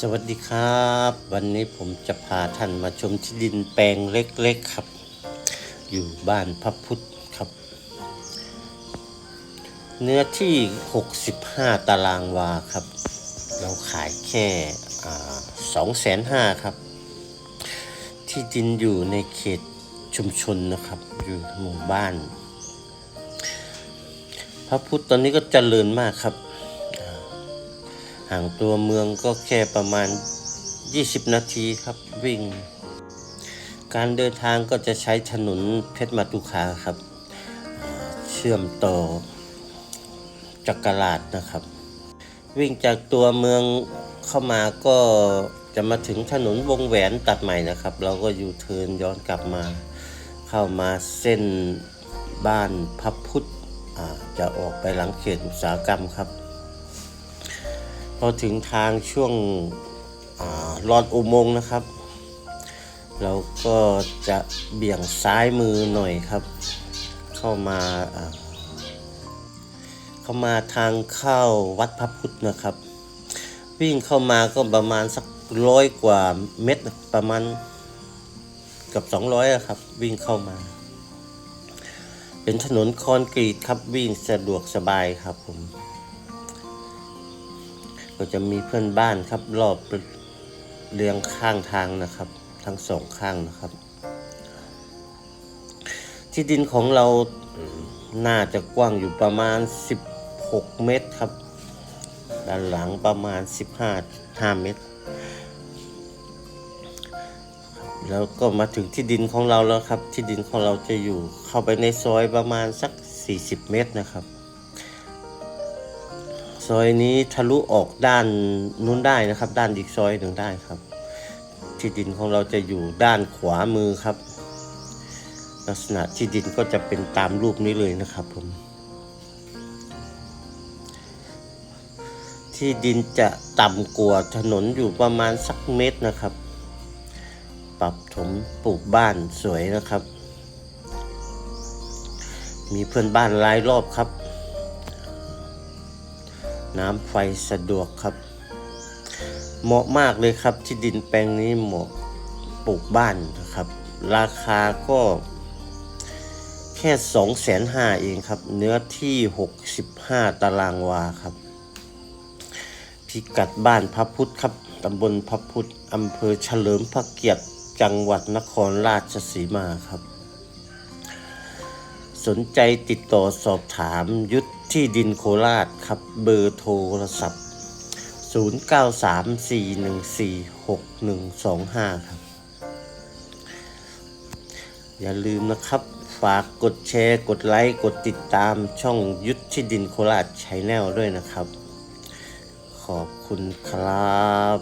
สวัสดีครับ วันนี้ผมจะพาท่านมาชมที่ดินแปลงเล็กๆครับ อยู่บ้านพระพุทธครับ เนื้อที่ 65 ตารางวาครับ เราขายแค่สองแสนห้าครับ ที่ดินอยู่ในเขตชุมชนนะครับ อยู่หมู่บ้าน พระพุทธตอนนี้ก็เจริญมากครับ ห่างตัวเมืองก็แค่ประมาณ 20 นาทีครับวิ่ง การเดินทางก็จะใช้ถนนเพชรมาตุคาครับ เชื่อมต่อจักรลาดนะครับ วิ่งจากตัวเมืองเข้ามาก็จะมาถึงถนนวงแหวนตัดใหม่นะครับ เราก็อยู่เทินย้อนกลับมา เข้ามาเส้นบ้านพับพุทธจะออกไปหลังเขตอุตสาหกรรมครับ อถึงทางช่วงอาลอดอุโมงค์นะครับ เราก็จะเบี่ยงซ้ายมือหน่อยครับ เข้ามาเข้ามาทางเข้าวัดพระพุทธนะครับ วิ่งเข้ามาก็ประมาณสักร้อยกว่าเมตรประมาณกับสองร้อยครับ วิ่งเข้ามา เป็นถนนคอนกรีตครับวิ่งสะดวกสบายครับผม ก็จะมีเพื่อนบ้านครับ รอบเรียงข้างทางนะครับ ทั้งสองข้างนะครับ ที่ดินของเราน่าจะกว้างอยู่ประมาณ 16 เมตรครับ ด้านหลังประมาณ 15 5 เมตร แล้วก็มาถึงที่ดินของเราแล้วครับ ที่ดินของเราจะอยู่เข้าไปในซอยประมาณสัก 40 เมตรนะครับ ซอยนี้ทะลุออกด้านนู้นได้นะครับ ด้านอีกซอยหนึ่งได้ครับ ที่ดินของเราจะอยู่ด้านขวามือครับ ลักษณะที่ดินก็จะเป็นตามรูปนี้เลยนะครับผมที่ดินจะต่ำกว่าถนนอยู่ประมาณสักเมตรนะครับ ปรับถมปลูกบ้านสวยนะครับ มีเพื่อนบ้านรายรอบครับ น้ำไฟสะดวกครับ เหมาะมากเลยครับที่ดินแปลงนี้เหมาะปลูกบ้านนะครับ ราคาก็แค่สองแสนห้าเองครับ เนื้อที่หกสิบห้าตารางวาครับ พิกัดบ้านพระพุทธครับตำบลพระพุทธอำเภอเฉลิมพระเกียรติจังหวัดนครราชสีมาครับ สนใจติดต่อสอบถามยุทธ ที่ดินโคราชครับเบอร์โทรศัพท์ 0934146125 ครับ อย่าลืมนะครับ ฝากกดแชร์ กดไลค์ กดติดตามช่องยุทธที่ดินโคราชชแนลด้วยนะครับ ขอบคุณครับ